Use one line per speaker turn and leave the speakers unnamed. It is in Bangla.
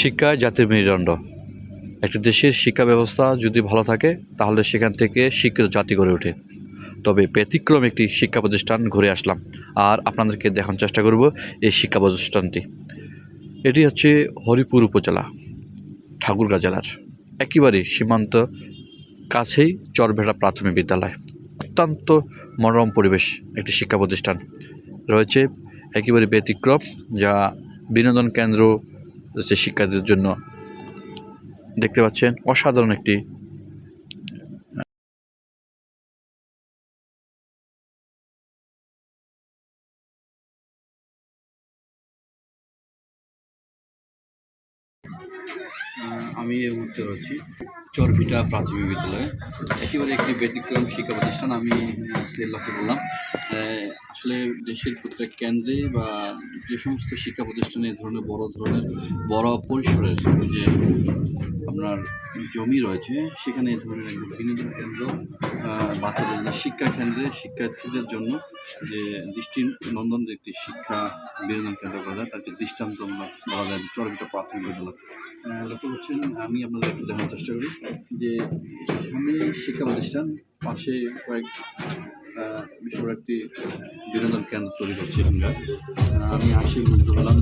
শিক্ষা জাতির মেরুদণ্ড। একটি দেশের শিক্ষা ব্যবস্থা যদি ভালো থাকে, তাহলে সেখান থেকে শিক্ষিত জাতি গড়ে ওঠে। তবে ব্যতিক্রম একটি শিক্ষা প্রতিষ্ঠান ঘুরে আসলাম। আর আপনাদেরকে দেখানোর চেষ্টা করব এই শিক্ষা প্রতিষ্ঠানটি। এটি হচ্ছে হরিপুর উপজেলা, ঠাকুরগাঁ জেলার। একেবারে সীমান্ত কাছেই চরভেড়া প্রাথমিক বিদ্যালয়। অত্যন্ত মনোরম পরিবেশ একটি শিক্ষা প্রতিষ্ঠান। রয়েছে একেবারে ব্যতিক্রম, যা বিনোদন কেন্দ্র হচ্ছে শিক্ষার্থীদের জন্য দেখতে পাচ্ছেন অসাধারণ একটি আমি এই মুহূর্তে রয়েছি চরভিটা প্রাথমিক বিদ্যালয়ে। একেবারে একটি ব্যতিক্রম শিক্ষা প্রতিষ্ঠান, আমি লক্ষ্য করলাম আসলে দেশের প্রত্যেক কেন্দ্রে বা যে সমস্ত শিক্ষা প্রতিষ্ঠানে ধরনের বড় ধরনের বড় পরিসরের যে আপনার জমি রয়েছে সেখানে এই ধরনের একটি বিনোদন কেন্দ্র বাচ্চাদের জন্য শিক্ষা কেন্দ্রে শিক্ষার্থীদের জন্য যে দৃষ্টি নন্দন যে একটি শিক্ষা বিনোদন কেন্দ্র করা যায় তার যে দৃষ্টান্ত আমরা বলা যায় চরভিটা প্রাথমিক বিদ্যালয় লক্ষ্য করছেন আমি আপনাদের একটু দেখানোর চেষ্টা করি যে সামনে শিক্ষা প্রতিষ্ঠান পাশে কয়েক করে একটি বিনোদন কেন্দ্র তৈরি করছে আহ, আমি আসি মুগ্ধ হলাম